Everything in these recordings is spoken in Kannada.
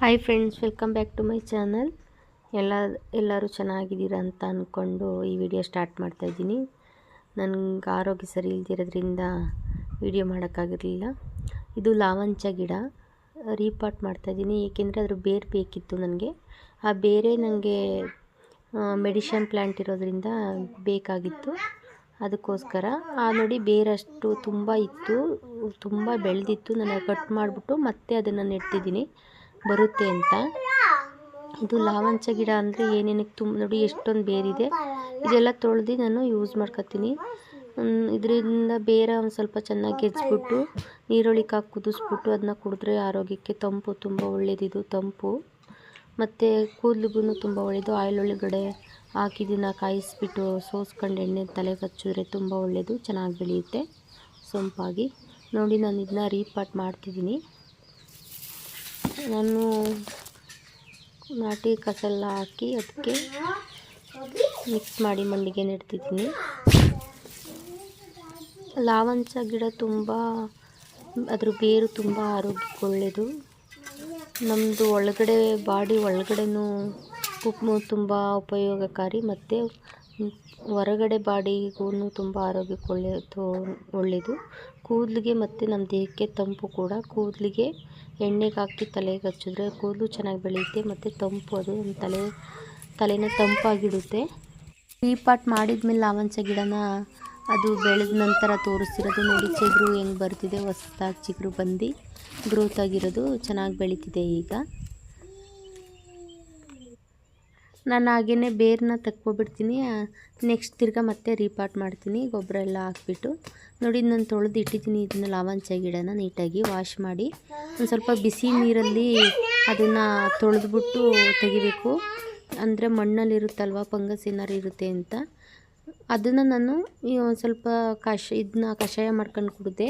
Hi friends welcome back to my channel ಎಲ್ಲ, ಎಲ್ಲರೂ ಚೆನ್ನಾಗಿದ್ದೀರ ಅಂತ ಅಂದ್ಕೊಂಡು ಈ ವಿಡಿಯೋ ಸ್ಟಾರ್ಟ್ ಮಾಡ್ತಾಯಿದ್ದೀನಿ ನನಗೆ ಆರೋಗ್ಯ ಸರಿ ಇಲ್ದಿರೋದ್ರಿಂದ ವಿಡಿಯೋ ಮಾಡೋಕ್ಕಾಗಿರಲಿಲ್ಲ. ಇದು ಲಾವಂಚ ಗಿಡ. ರೀಪಾಟ್ ಮಾಡ್ತಾಯಿದ್ದೀನಿ ಏಕೆಂದರೆ ಅದ್ರ ಬೇರು ಬೇಕಿತ್ತು ನನಗೆ. ಆ ಬೇರೆ ನನಗೆ ಮೆಡಿಷನ್ ಪ್ಲ್ಯಾಂಟ್ ಇರೋದ್ರಿಂದ ಬೇಕಾಗಿತ್ತು. ಅದಕ್ಕೋಸ್ಕರ, ಆ ನೋಡಿ ಬೇರಷ್ಟು ತುಂಬ ಇತ್ತು. ತುಂಬ ಬೆಳೆದಿತ್ತು. ನಾನು ಕಟ್ ಮಾಡಿಬಿಟ್ಟು ಮತ್ತೆ ಅದನ್ನು ನೆಡ್ತಿದ್ದೀನಿ. ಬರುತ್ತೆ ಅಂತ. ಇದು ಲಾವಂಚ ಗಿಡ ಅಂದರೆ ಏನೇನಕ್ಕೆ ತುಂಬ ನೋಡಿ, ಎಷ್ಟೊಂದು ಬೇರಿದೆ. ಇದೆಲ್ಲ ತೊಳೆದು ನಾನು ಯೂಸ್ ಮಾಡ್ಕೊತೀನಿ ಇದರಿಂದ ಬೇರೆ ಒಂದು ಸ್ವಲ್ಪ ಚೆನ್ನಾಗಿ ಗೆಜ್ಜಿಬಿಟ್ಟು ನೀರೊಳಿಗೆ ಹಾಕಿ ಕುದಿಸ್ಬಿಟ್ಟು ಅದನ್ನ ಕುಡಿದ್ರೆ ಆರೋಗ್ಯಕ್ಕೆ ತಂಪು, ತುಂಬ ಒಳ್ಳೆಯದಿದು ತಂಪು. ಮತ್ತು ಕೂದಲಿಗೂ ತುಂಬ ಒಳ್ಳೆಯದು ಆಯಿಲ್ ಒಳಗಡೆ ಹಾಕಿ ಇದನ್ನು ಕಾಯಿಸ್ಬಿಟ್ಟು ಸೋಸ್ಕೊಂಡು ಎಣ್ಣೆ ತಲೆಗೆ ಹಚ್ಚಿದ್ರೆ ತುಂಬ ಒಳ್ಳೆಯದು ಚೆನ್ನಾಗಿ ಬೆಳೆಯುತ್ತೆ. ಸೊಂಪಾಗಿ. ನೋಡಿ, ನಾನು ಇದನ್ನ ರೀಪಾಟ್ ಮಾಡ್ತಿದ್ದೀನಿ. ನಾನು ನಾಟಿ ಕಸೆಲ್ಲ ಹಾಕಿ ಅದಕ್ಕೆ ಮಿಕ್ಸ್ ಮಾಡಿ ಮಣ್ಣಿಗೆ ನೆಡ್ತಿದ್ದೀನಿ ಲಾವಂಚ ಗಿಡ ತುಂಬ, ಅದ್ರ ಬೇರು ತುಂಬ ಆರೋಗ್ಯಕ್ಕೆ ಒಳ್ಳೆಯದು ನಮ್ಮದು ಒಳಗಡೆ, ಬಾಡಿ ಒಳಗಡೆನೂ ತುಂಬ ಉಪಯೋಗಕಾರಿ ಮತ್ತು ಹೊರಗಡೆ ಬಾಡಿಗೂ ತುಂಬ ಆರೋಗ್ಯಕ್ಕೆ ಒಳ್ಳೆಯದು ಒಳ್ಳೆಯದು ಕೂದಲಿಗೆ ಮತ್ತು ನಮ್ಮ ದೇಹಕ್ಕೆ ತಂಪು ಕೂಡ, ಕೂದಲಿಗೆ ಎಣ್ಣೆಗೆ ಹಾಕಿ ತಲೆಗೆ ಹಚ್ಚಿದ್ರೆ ಕೂದಲು ಚೆನ್ನಾಗಿ ಬೆಳೆಯುತ್ತೆ ಮತ್ತು ತಂಪು ಅದು ನಮ್ಮ ತಲೆ, ತಲೆನ ತಂಪಾಗಿಡುತ್ತೆ. ಪಾಟ್ ಮಾಡಿದ್ಮೇಲೆ ಲಾವಂಚ ಗಿಡನ ಅದು ಬೆಳೆದ ನಂತರ ತೋರಿಸಿರೋದು ನೋಡಿ, ಚಿಗರು ಹೆಂಗೆ ಬರ್ತಿದೆ, ಹೊಸದಾಗಿ ಚಿಗುರು ಬಂದು ಗ್ರೋತ್ ಆಗಿರೋದು ಚೆನ್ನಾಗಿ ಬೆಳೀತಿದೆ ಈಗ. ನಾನು ಹಾಗೇ ಬೇರನ್ನ ತಕ್ಕೊಬಿಡ್ತೀನಿ. ನೆಕ್ಸ್ಟ್ ತಿರ್ಗಾ ಮತ್ತೆ ರೀಪಾಟ್ ಮಾಡ್ತೀನಿ. ಗೊಬ್ಬರ ಎಲ್ಲ ಹಾಕ್ಬಿಟ್ಟು. ನೋಡಿ ನಾನು ತೊಳೆದು ಇಟ್ಟಿದ್ದೀನಿ. ಇದನ್ನು ಲಾವಂಚ ಗಿಡನ ನೀಟಾಗಿ ವಾಶ್ ಮಾಡಿ. ಒಂದು ಸ್ವಲ್ಪ ಬಿಸಿ ನೀರಲ್ಲಿ ಅದನ್ನು ತೊಳೆದ್ಬಿಟ್ಟು ತೆಗಿಬೇಕು. ಅಂದರೆ ಮಣ್ಣಲ್ಲಿರುತ್ತಲ್ವ ಫಂಗಸ್ ಏನಾರು ಇರುತ್ತೆ ಅಂತ. ಅದನ್ನು ನಾನು ಒಂದು ಸ್ವಲ್ಪ ಕಷ ಇದನ್ನ ಕಷಾಯ ಮಾಡ್ಕೊಂಡು ಕುಡಿದೆ.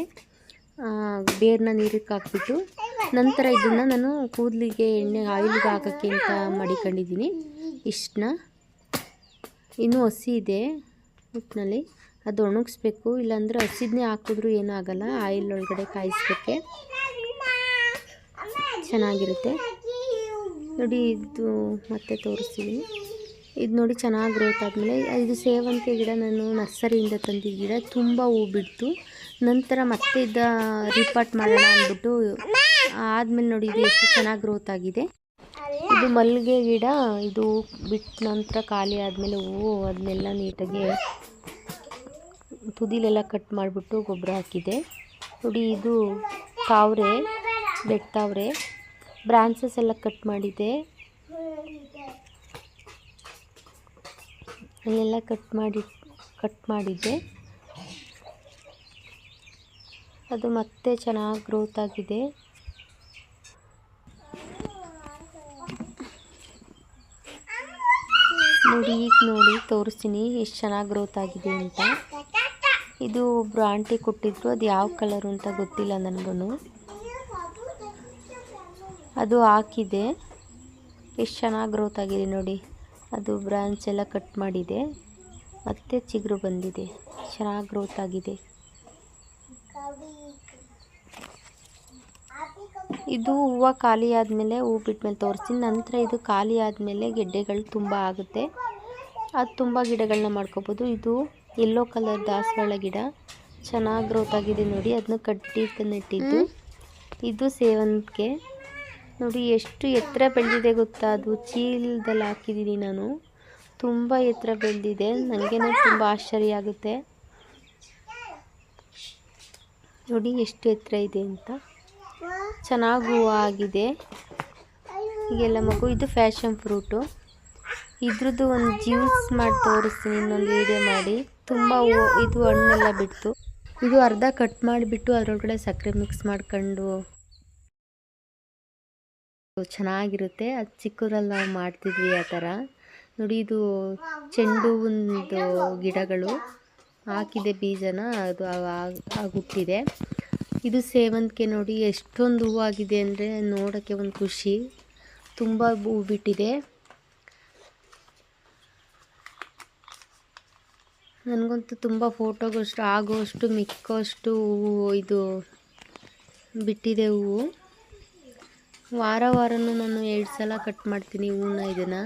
ಬೇರನ್ನ ನೀರಿಗೆ ಹಾಕ್ಬಿಟ್ಟು. ನಂತರ ಇದನ್ನು ನಾನು ಕೂದಲಿಗೆ ಎಣ್ಣೆ ಆಯಿಲ್ಗೆ ಹಾಕೋಕ್ಕೆ ಅಂತ ಮಡಿಕೊಂಡಿದ್ದೀನಿ. ಇಷ್ಟನ್ನ ಇನ್ನೂ ಹಸಿ ಇದೆ ಒಟ್ಟಿನಲ್ಲಿ ಅದು ಒಣಗಿಸ್ಬೇಕು. ಇಲ್ಲಾಂದರೆ ಹಸಿದನ್ನೇ ಹಾಕಿದ್ರೂ ಏನೂ ಆಗೋಲ್ಲ. ಆಯಿಲ್ ಒಳಗಡೆ ಕಾಯಿಸ್ಬೇಕೆ ಚೆನ್ನಾಗಿರುತ್ತೆ. ನೋಡಿ, ಇದು ಮತ್ತೆ ತೋರಿಸ್ತೀನಿ. ಇದು ನೋಡಿ ಚೆನ್ನಾಗಿ ಗ್ರೋತ್ ಆದಮೇಲೆ, ಇದು ಸೇವಂತಿಗೆ ಗಿಡ ನಾನು ನರ್ಸರಿಯಿಂದ ತಂದಿದ್ದ ಗಿಡ. ತುಂಬ ಹೂ ಬಿಡ್ತು. ನಂತರ ಮತ್ತೆ ಇದ್ದ ರಿಪಾರ್ಟ್ ಮಾಡೋಣ ಅಂದ್ಬಿಟ್ಟು ಆದಮೇಲೆ ನೋಡಿ ಇದು ಎಷ್ಟು ಚೆನ್ನಾಗಿ ಗ್ರೋತ್ ಆಗಿದೆ. ಮಲ್ಲಿಗೆ ಗಿಡ, ಇದು ಬಿಟ್ಟ ನಂತರ ಖಾಲಿ ಆದಮೇಲೆ ಹೂವು, ಅದನ್ನೆಲ್ಲ ನೀಟಾಗಿ ತುದಿಲೆಲ್ಲ ಕಟ್ ಮಾಡಿಬಿಟ್ಟು ಗೊಬ್ಬರ ಹಾಕಿದೆ. ನೋಡಿ, ಇದು ತಾವ್ರೆ ಬೆಟ್ಟಾವ್ರೆ ಬ್ರಾಂಚಸ್ ಎಲ್ಲ ಕಟ್ ಮಾಡಿದೆ. ಅಲ್ಲೆಲ್ಲ ಕಟ್ ಮಾಡಿ ಕಟ್ ಮಾಡಿದ್ದೆ ಅದು ಮತ್ತೆ ಚೆನ್ನಾಗಿ ಗ್ರೋತ್ ಆಗಿದೆ ನೋಡಿ ಈಗ ನೋಡಿ ತೋರಿಸ್ತೀನಿ, ಎಷ್ಟು ಚೆನ್ನಾಗಿ ಗ್ರೋತ್ ಆಗಿದೆ ಅಂತ. ಇದು ಒಬ್ಬರು ಆಂಟಿ ಕೊಟ್ಟಿದ್ರು, ಅದು ಯಾವ ಕಲರು ಅಂತ ಗೊತ್ತಿಲ್ಲ ನನಗೂ ಅದು ಹಾಕಿದೆ. ಎಷ್ಟು ಚೆನ್ನಾಗಿ ಗ್ರೋತ್ ಆಗಿದೆ ನೋಡಿ. ಅದು ಬ್ರಾಂಚ್ ಎಲ್ಲ ಕಟ್ ಮಾಡಿದೆ. ಮತ್ತೆ ಚಿಗುರು ಬಂದಿದೆ. ಚೆನ್ನಾಗಿ ಗ್ರೋತ್ ಆಗಿದೆ. ಇದು ಹೂವು ಖಾಲಿ ಆದಮೇಲೆ ಹೂ ಬಿಟ್ಮೇಲೆ ತೋರಿಸ್ತೀನಿ. ನಂತರ ಇದು ಖಾಲಿ ಆದಮೇಲೆ ಗೆಡ್ಡೆಗಳು ತುಂಬ ಆಗುತ್ತೆ. ಅದು ತುಂಬ ಗಿಡಗಳನ್ನ ಮಾಡ್ಕೋಬೋದು. ಇದು ಯೆಲ್ಲೋ ಕಲರ್ ದಾಸವಾಳ ಗಿಡ. ಚೆನ್ನಾಗಿ ಗ್ರೋತ್ ಆಗಿದೆ ನೋಡಿ. ಅದನ್ನ ಕಟ್ಟಿ ನೆಟ್ಟಿದ್ದು. ಇದು ಸೇವಂತಿಗೆ. ನೋಡಿ ಎಷ್ಟು ಎತ್ತರ ಬೆಳೆದಿದೆ ಗೊತ್ತಾ? ಅದು ಚೀಲದಲ್ಲಿ ಹಾಕಿದ್ದೀನಿ ನಾನು. ತುಂಬ ಎತ್ತರ ಬೆಳೆದಿದೆ. ನನಗೇನೋ ತುಂಬ ಆಶ್ಚರ್ಯ ಆಗುತ್ತೆ. ನೋಡಿ ಎಷ್ಟು ಎತ್ತರ ಇದೆ ಅಂತ. ಚೆನ್ನಾಗಿ ಹೂವು ಆಗಿದೆ. ಈಗೆಲ್ಲ ಮಗು ಇದು ಫ್ಯಾಷನ್ ಫ್ರೂಟು ಇದ್ರದ್ದು ಒಂದು ಜ್ಯೂಸ್ ಮಾಡಿ ತೋರಿಸ್ತೀನಿ, ಇನ್ನೊಂದು ವೀಡಿಯೋ ಮಾಡಿ. ತುಂಬ ಇದು ಹಣ್ಣೆಲ್ಲ ಬಿಡ್ತು. ಇದು ಅರ್ಧ ಕಟ್ ಮಾಡಿಬಿಟ್ಟು ಅದರೊಳಗಡೆ ಸಕ್ಕರೆ ಮಿಕ್ಸ್ ಮಾಡ್ಕೊಂಡು ಚೆನ್ನಾಗಿರುತ್ತೆ. ಅದು ಚಿಕ್ಕದ್ರಲ್ಲಿ ನಾವು ಮಾಡ್ತಿದ್ವಿ ಆ ಥರ. ನೋಡಿ, ಇದು ಚೆಂಡು ಒಂದು ಗಿಡಗಳು. ಹಾಕಿದೆ ಬೀಜನ, ಅದು ಆಗುತ್ತಿದೆ ಇದು ಸೇವಂತಿಗೆ ನೋಡಿ, ಎಷ್ಟೊಂದು ಹೂವಾಗಿದೆ ಅಂದರೆ ನೋಡೋಕ್ಕೆ ಒಂದು ಖುಷಿ. ತುಂಬ ಹೂ ಬಿಟ್ಟಿದೆ. ನನಗಂತೂ ತುಂಬ ಫೋಟೋಗಷ್ಟು ಆಗೋಷ್ಟು ಮಿಕ್ಕೋಷ್ಟು ಇದು ಬಿಟ್ಟಿದೆ ಹೂವು. ವಾರ ವಾರನೂ ನಾನು ಎರಡು ಸಲ ಕಟ್ ಮಾಡ್ತೀನಿ ಹೂವನ್ನ ಇದನ್ನು.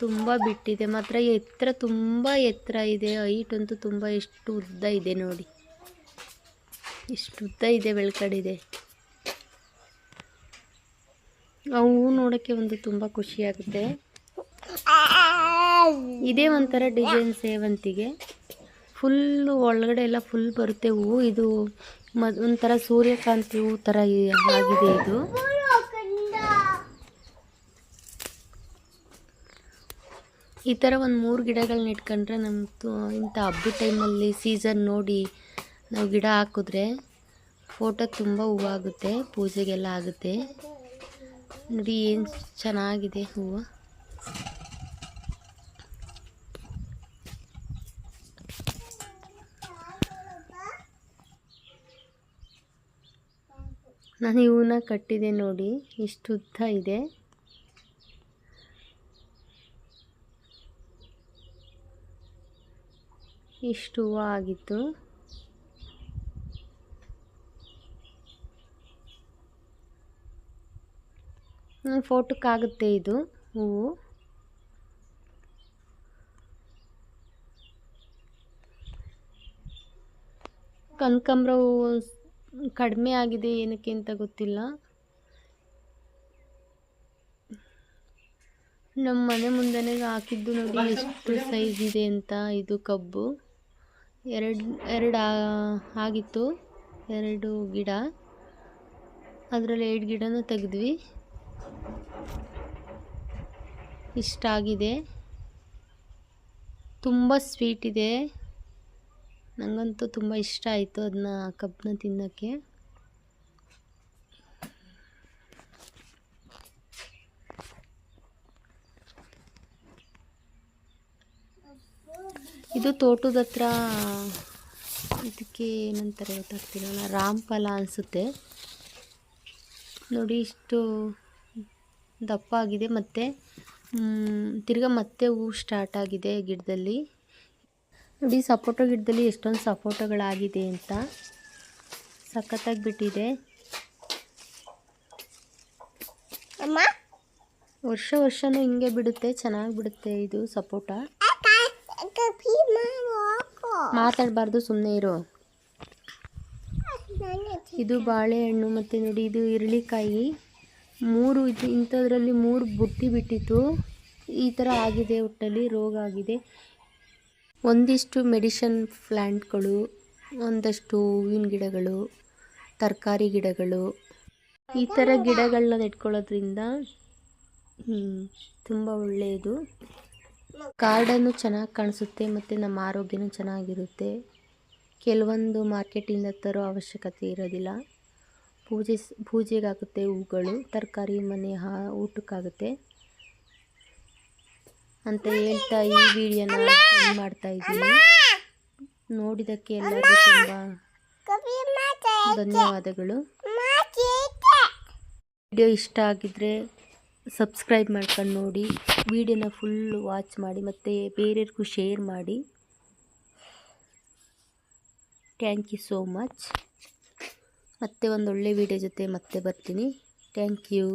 ತುಂಬ ಬಿಟ್ಟಿದೆ. ಮಾತ್ರ ಎತ್ತರ ತುಂಬ ಎತ್ತರ ಇದೆ. ಹೈಟ್ ಅಂತೂ ತುಂಬ ಎಷ್ಟು ಉದ್ದ ಇದೆ ನೋಡಿ. ಎಷ್ಟು ಉದ್ದ ಇದೆ ಬೆಳ್ಕಡಿದೆ ಆ ಹೂವು ನೋಡೋಕ್ಕೆ ಒಂದು ತುಂಬ ಖುಷಿಯಾಗುತ್ತೆ ಇದೇ ಒಂಥರ ಡಿಸೈನ್ ಸೇವಂತಿಗೆ. ಫುಲ್ಲು ಒಳಗಡೆ ಎಲ್ಲ ಫುಲ್ ಬರುತ್ತೆ ಹೂವು ಇದು ಒಂಥರ ಸೂರ್ಯಕಾಂತಿ ಹೂ ಥರ ಆಗಿದೆ ಇದು. ಈ ಥರ ಒಂದು ಮೂರು ಗಿಡಗಳನ್ನ ಇಟ್ಕೊಂಡ್ರೆ ನಮ್ದು ಇಂಥ ಹಬ್ಬದ ಟೈಮಲ್ಲಿ ಸೀಸನ್ ನೋಡಿ ನಾವು ಗಿಡ ಹಾಕಿದ್ರೆ ಫೋಟೋ ತುಂಬ ಹೂವಾಗುತ್ತೆ ಪೂಜೆಗೆಲ್ಲ ಆಗುತ್ತೆ. ನೋಡಿ ಏನು ಚೆನ್ನಾಗಿದೆ ಹೂವು. ನಾನು ಇವನ್ನ ಕಟ್ಟಿದೆ ನೋಡಿ, ಇಷ್ಟು ಉದ್ದ ಇದೆ. ಇಷ್ಟು ಹೂವು ಆಗಿತ್ತು. ಫೋಟೋಕ್ಕಾಗುತ್ತೆ ಇದು ಹೂವು. ಕನಕಾಂಬ್ರ ಹೂವು ಕಡಿಮೆ ಆಗಿದೆ ಏನಕ್ಕೆ ಅಂತ ಗೊತ್ತಿಲ್ಲ. ನಮ್ಮ ಮನೆ ಮುಂದೆ ಹಾಕಿದ್ದು ನೋಡಿ ಎಷ್ಟು ಸೈಜ್ ಇದೆ ಅಂತ, ಇದು ಕಬ್ಬು. ಎರಡು ಎರಡು ಆಗಿತ್ತು. ಎರಡು ಗಿಡ. ಅದರಲ್ಲಿ ಎರಡು ಗಿಡನೂ ತೆಗೆದ್ವಿ. ಇಷ್ಟಾಗಿದೆ. ತುಂಬ ಸ್ವೀಟ್ ಇದೆ. ನನಗಂತೂ ತುಂಬ ಇಷ್ಟ ಆಯಿತು ಅದನ್ನ ಕಬ್ಬನ್ನ ತಿನ್ನೋಕ್ಕೆ. ಇದು ತೋಟದ ಹತ್ರ, ಇದಕ್ಕೆ ಏನಂತಾರೆ ಗೊತ್ತಾಗ್ತಿರಲ್ಲ, ರಾಮ್ಫಲ ಅನಿಸುತ್ತೆ. ನೋಡಿ ಇಷ್ಟು ದಪ್ಪ ಆಗಿದೆ ಮತ್ತು ತಿರ್ಗಾ ಮತ್ತೆ ಹೂ ಸ್ಟಾರ್ಟ್ ಆಗಿದೆ ಗಿಡದಲ್ಲಿ. ನೋಡಿ ಸಪೋಟೊ ಗಿಡದಲ್ಲಿ ಎಷ್ಟೊಂದು ಸಪೋಟೊಗಳಾಗಿದೆ ಅಂತ. ಸಖತ್ತಾಗಿ ಬಿಟ್ಟಿದೆ. ವರ್ಷ ವರ್ಷನೂ ಹಿಂಗೆ ಬಿಡುತ್ತೆ ಚೆನ್ನಾಗಿ ಬಿಡುತ್ತೆ ಇದು ಸಪೋಟ. ಮಾತಾಡಬಾರ್ದು ಸುಮ್ಮನೆ ಇರು. ಇದು ಬಾಳೆಹಣ್ಣು ಮತ್ತು ನೋಡಿ ಇದು ಇರಳಿಕಾಯಿ ಮೂರು ಇದು ಇಂಥದ್ರಲ್ಲಿ ಮೂರು ಬುಟ್ಟಿ ಬಿಟ್ಟಿತ್ತು. ಈ ಥರ ಆಗಿದೆ ಒಟ್ಟಲ್ಲಿ ರೋಗ ಆಗಿದೆ. ಒಂದಿಷ್ಟು ಮೆಡಿಷನ್ ಪ್ಲ್ಯಾಂಟ್ಗಳು ಒಂದಷ್ಟು ಹೂವಿನ ಗಿಡಗಳು, ತರಕಾರಿ ಗಿಡಗಳು. ಈ ಥರ ಗಿಡಗಳನ್ನ ನೆಟ್ಕೊಳ್ಳೋದ್ರಿಂದ ತುಂಬ ಒಳ್ಳೆಯದು. ಗಾರ್ಡನ್ನು ಚೆನ್ನಾಗಿ ಕಾಣಿಸುತ್ತೆ ಮತ್ತು ನಮ್ಮ ಆರೋಗ್ಯನೂ ಚೆನ್ನಾಗಿರುತ್ತೆ. ಕೆಲವೊಂದು ಮಾರ್ಕೆಟಿಂದ ತರೋ ಅವಶ್ಯಕತೆ ಇರೋದಿಲ್ಲ. ಪೂಜೆ ಪೂಜೆಗಾಗುತ್ತೆ ಹೂಗಳು, ತರಕಾರಿ, ಮನೆ, ಹಾ, ಊಟಕ್ಕಾಗುತ್ತೆ. ಅಂತ ಹೇಳ್ತಾ ಈ ವಿಡಿಯೋನ ಮಾಡ್ತಾ ಇದ್ದೀನಿ. ನೋಡಿದ್ದಕ್ಕೆ ಎಲ್ಲರಿಗೂ ತುಂಬ ಧನ್ಯವಾದಗಳು. ವಿಡಿಯೋ ಇಷ್ಟ ಆಗಿದ್ರೆ ಸಬ್ಸ್ಕ್ರೈಬ್ ಮಾಡ್ಕೊಂಡು ನೋಡಿ. ವಿಡಿಯೋನ ಫುಲ್ ವಾಚ್ ಮಾಡಿ ಮತ್ತು ಬೇರೆಯವ್ರಿಗೂ ಶೇರ್ ಮಾಡಿ. ಥ್ಯಾಂಕ್ ಯು ಸೋ ಮಚ್ ಮತ್ತೆ ಒಂದು ಒಳ್ಳೆ ವಿಡಿಯೋ ಜೊತೆ ಮತ್ತೆ ಬರ್ತೀನಿ. Thank you